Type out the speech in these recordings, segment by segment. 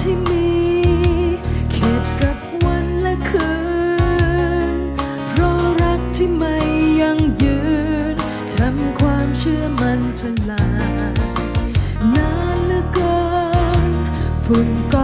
ที่มีเขตกับวันและคืน เพราะรักที่ไม่ยังยืนทำความเชื่อมันทลายนานเหลือเกินฝุ่นก็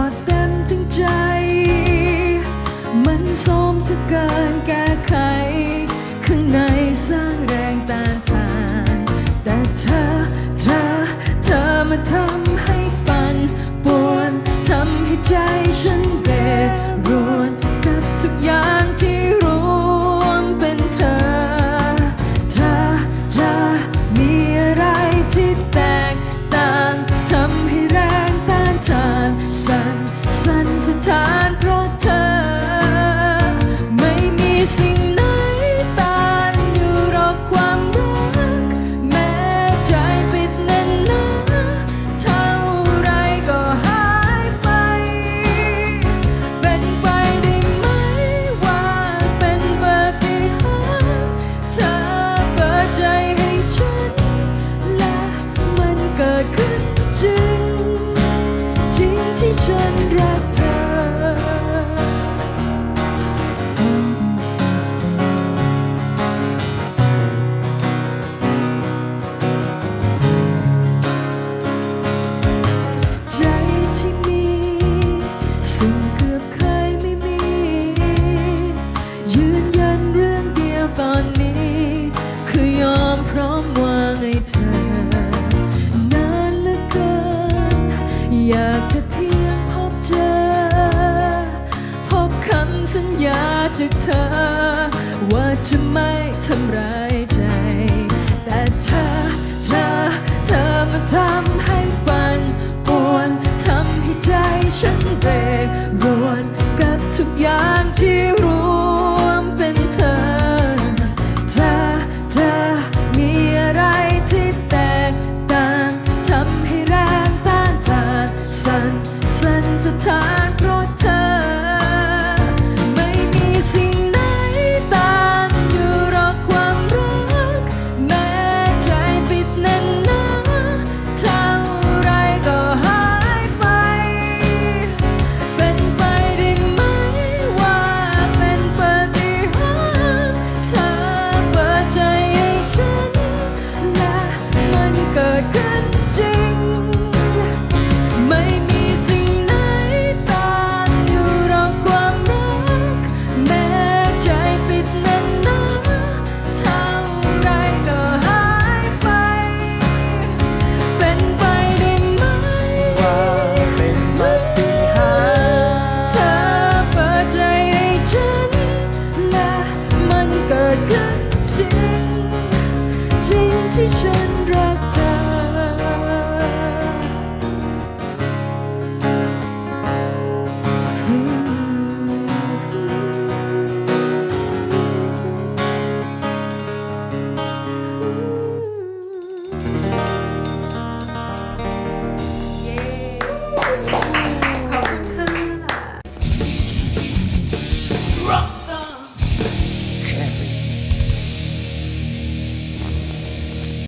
จากเธอ ว่าจะไม่ทำร้ายใจ แต่เธอ เธอ เธอมาทำให้ฝันปวนทำให้ใจฉันเรรวนกับทุกอย่างที่รวมเป็นเธอ เธอ เธอ มีอะไรที่แตกต่างทำให้แรงต้านทาน สั่นสั่นสะท้าน teacher.